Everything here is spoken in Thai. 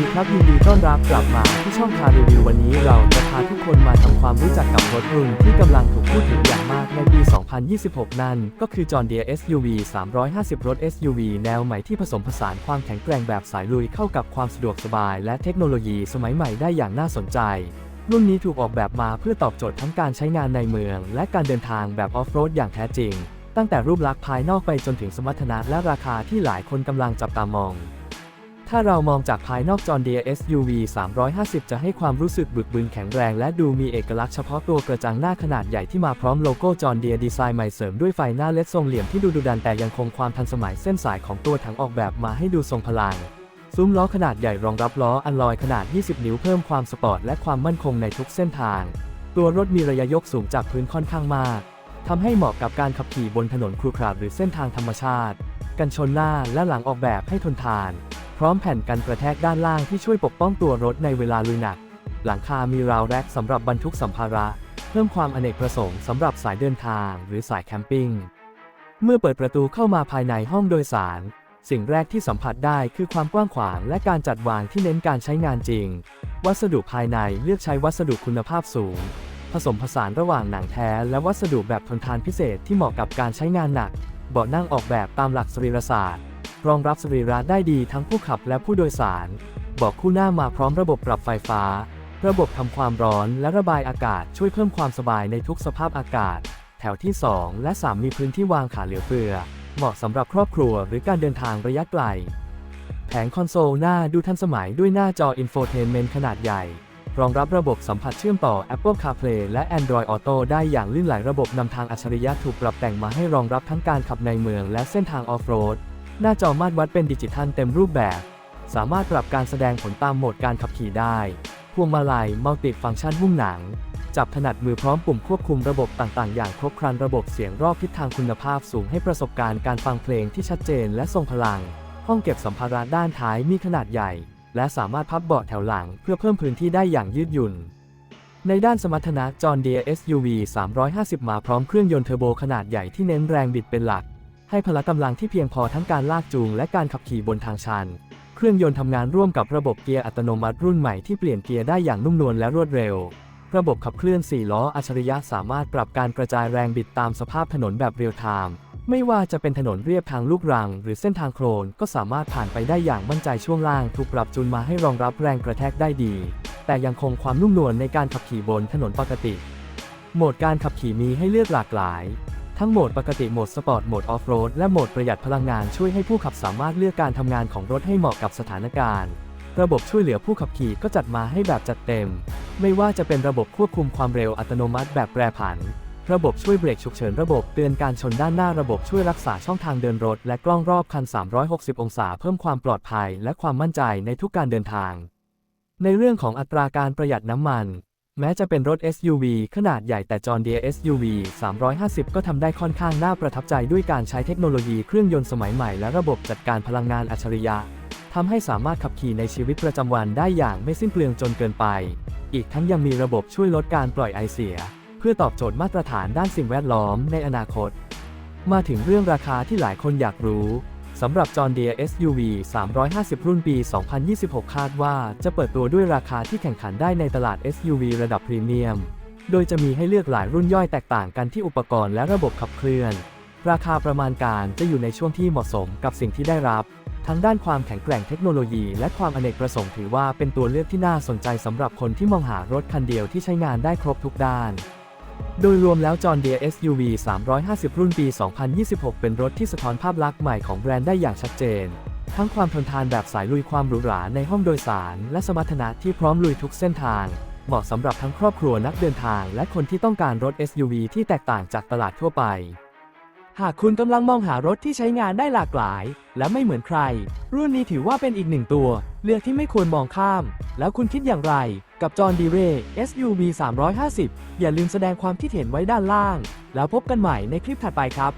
ดีครับยินดีต้อนรับกลับมาที่ช่องคารีวิววันนี้เราจะพาทุกคนมาทำความรู้จักกับรถรุ่นที่กำลังถูกพูดถึงอย่างมากในปี 2026 นั่น ก็คือ John Deere SUV 350 รถ SUV แนวใหม่ที่ผสมผสานความแข็งแกร่งแบบสายลุยเข้ากับความสะดวกสบายและเทคโนโลยีสมัยใหม่ได้อย่างน่าสนใจรุ่นนี้ถูกออกแบบมาเพื่อตอบโจทย์ทั้งการใช้งานในเมือง และการเดินทางแบบออฟโรดอย่างแท้จริง ตั้งแต่รูปลักษณ์ภายนอกไปจนถึงสมรรถนะและราคาที่หลายคนกำลังจับตามอง ถ้าเรามองจากภายนอก John Deere SUV 350 จะให้ความรู้สึกบึกบึนแข็งแรง และดูมีเอกลักษณ์เฉพาะตัวกระจังหน้าขนาดใหญ่ที่มาพร้อมโลโก้ John Deere ดีไซน์ใหม่เสริมด้วยไฟหน้าเล็ดทรงเหลี่ยมที่ดูดุดันแต่ยังคงความทันสมัยเส้นสายของตัวถังออกแบบมาให้ดูทรงพลังซุ้มล้อขนาดใหญ่รองรับล้ออัลลอยขนาด 20 นิ้วเพิ่มความสปอร์ตและความมั่นคงในทุกเส้นทาง ตัวรถมีระยะยกสูงจากพื้นค่อนข้างมากทำให้เหมาะกับการขับขี่บนถนนครุขระหรือเส้นทางธรรมชาติ กันชนหน้าและหลังออกแบบให้ทนทาน พร้อมแผ่นกันกระแทกด้านล่างที่ช่วยปกป้องตัวรถในเวลาลุยหนัก หลังคามีราวแร็กสำหรับบรรทุกสัมภาระ เพิ่มความอเนกประสงค์สำหรับสายเดินทางหรือสายแคมปิ้ง เมื่อเปิดประตูเข้ามาภายในห้องโดยสาร สิ่งแรกที่สัมผัสได้คือความกว้างขวางและการจัดวางที่เน้นการใช้งานจริง วัสดุภายในเลือกใช้วัสดุคุณภาพสูง ผสมผสานระหว่างหนังแท้และวัสดุแบบทนทานพิเศษที่เหมาะกับการใช้งานหนัก เบาะนั่งออกแบบตามหลักสรีรศาสตร์ รองรับสรีระได้ดีทั้งผู้ขับและผู้โดยสารบาะคู่หน้ามาพร้อมระบบปรับไฟฟ้า ระบบทำความร้อนและระบายอากาศช่วยเพิ่มความสบายในทุกสภาพอากาศ แถวที่ 2 และ 3 มีพื้นที่วางขาเหลือเฟือ เหมาะสำหรับครอบครัวหรือการเดินทางระยะไกล แผงคอนโซลหน้าดูทันสมัยด้วยหน้าจออินโฟเทนเมนต์ขนาดใหญ่ รองรับระบบสัมผัสเชื่อมต่อ Apple CarPlay และ Android Auto ได้อย่างลื่นไหลระบบนำทางอัจฉริยะถูกปรับแต่งมาให้รองรับทั้งการขับในเมืองและเส้นทางออฟโรด หน้าจอมาตรวัดเป็นดิจิทัลเต็มรูปแบบ สามารถปรับการแสดงผลตามโหมดการขับขี่ได้ พวงมาลัยมัลติฟังก์ชันหุ้มหนัง จับถนัดมือพร้อมปุ่มควบคุมระบบต่างๆ อย่างครบครันระบบเสียงรอบทิศทางคุณภาพสูงให้ประสบการณ์การฟังเพลงที่ชัดเจนและทรงพลัง ห้องเก็บสัมภาระด้านท้ายมีขนาดใหญ่ และสามารถพับเบาะแถวหลัง เพื่อเพิ่มพื้นที่ได้อย่างยืดหยุ่นในด้านสมรรถนะ John Deere SUV 350 มาพร้อมเครื่องยนต์เทอร์โบขนาดใหญ่ที่เน้นแรงบิดเป็นหลัก ให้พละกำลังที่เพียงพอทั้งการลากจูงและการขับขี่บนทางชัน เครื่องยนต์ทำงานร่วมกับระบบเกียร์อัตโนมัติรุ่นใหม่ที่เปลี่ยนเกียร์ได้อย่างนุ่มนวลและรวดเร็ว ระบบขับเคลื่อน 4 ล้ออัจฉริยะสามารถปรับการกระจายแรงบิดตามสภาพถนนแบบเรียลไทม์ ไม่ว่าจะเป็นถนนเรียบทางลูกรัง หรือเส้นทางโคลนก็สามารถผ่านไปได้อย่างมั่นใจช่วงล่างถูกปรับจูนมาให้รองรับแรงกระแทกได้ดี แต่ยังคงความนุ่มนวลในการขับขี่บนถนนปกติ โหมดการขับขี่มีให้เลือกหลากหลาย ทั้งโหมดปกติโหมดสปอร์ตโหมดออฟโรดและโหมดประหยัดพลังงานช่วยให้ผู้ขับสามารถเลือกการทำงานของรถให้เหมาะกับสถานการณ์ ระบบช่วยเหลือผู้ขับขี่ก็จัดมาให้แบบจัดเต็ม ไม่ว่าจะเป็นระบบควบคุมความเร็วอัตโนมัติแบบแปรผัน ระบบช่วยเบรกฉุกเฉินระบบเตือนการชนด้านหน้าระบบช่วยรักษาช่องทางเดินรถ และกล้องรอบคัน 360 องศาเพิ่มความปลอดภัย และความมั่นใจในทุกการเดินทาง ในเรื่องของอัตราการประหยัดน้ำมัน แม้จะเป็นรถ SUV ขนาดใหญ่แต่ John Deere SUV 350 ก็ทำได้ค่อนข้างน่าประทับใจด้วยการใช้เทคโนโลยีเครื่องยนต์สมัยใหม่และระบบจัดการพลังงานอัจฉริยะทำให้สามารถขับขี่ในชีวิตประจำวันได้อย่างไม่สิ้นเปลืองจนเกินไป อีกทั้งยังมีระบบช่วยลดการปล่อยไอเสีย เพื่อตอบโจทย์มาตรฐานด้านสิ่งแวดล้อมในอนาคต มาถึงเรื่องราคาที่หลายคนอยากรู้ สำหรับ John Deere SUV 350 รุ่นปี 2026 คาดว่าจะเปิดตัวด้วยราคาที่แข่งขันได้ในตลาด SUV ระดับพรีเมียม โดยจะมีให้เลือกหลายรุ่นย่อยแตกต่างกันที่อุปกรณ์และระบบขับเคลื่อน ราคาประมาณการจะอยู่ในช่วงที่เหมาะสมกับสิ่งที่ได้รับ ทั้งด้านความแข็งแกร่งเทคโนโลยี และความอเนกประสงค์ถือว่าเป็นตัวเลือกที่น่าสนใจสำหรับคนที่มองหารถคันเดียวที่ใช้งานได้ครบทุกด้าน โดยรวมแล้ว John Deere SUV 350 รุ่นปี 2026 เป็นรถที่สะท้อนภาพลักษณ์ใหม่ของแบรนด์ได้อย่างชัดเจน ทั้งความทนทานแบบสายลุยความหรูหราในห้องโดยสาร และสมรรถนะที่พร้อมลุยทุกเส้นทาง เหมาะสำหรับทั้งครอบครัวนักเดินทาง และคนที่ต้องการรถ SUV ที่แตกต่างจากตลาดทั่วไป หากคุณกำลังมองหารถที่ใช้งานได้หลากหลาย และไม่เหมือนใคร รุ่นนี้ถือว่าเป็นอีกหนึ่งตัว เลือกที่ไม่ควรมองข้าม แล้วคุณคิดอย่างไร กับจอห์นดีเร่ SUV 350 อย่าลืมแสดงความคิดเห็นไว้ด้านล่าง แล้วพบกันใหม่ในคลิปถัดไปครับ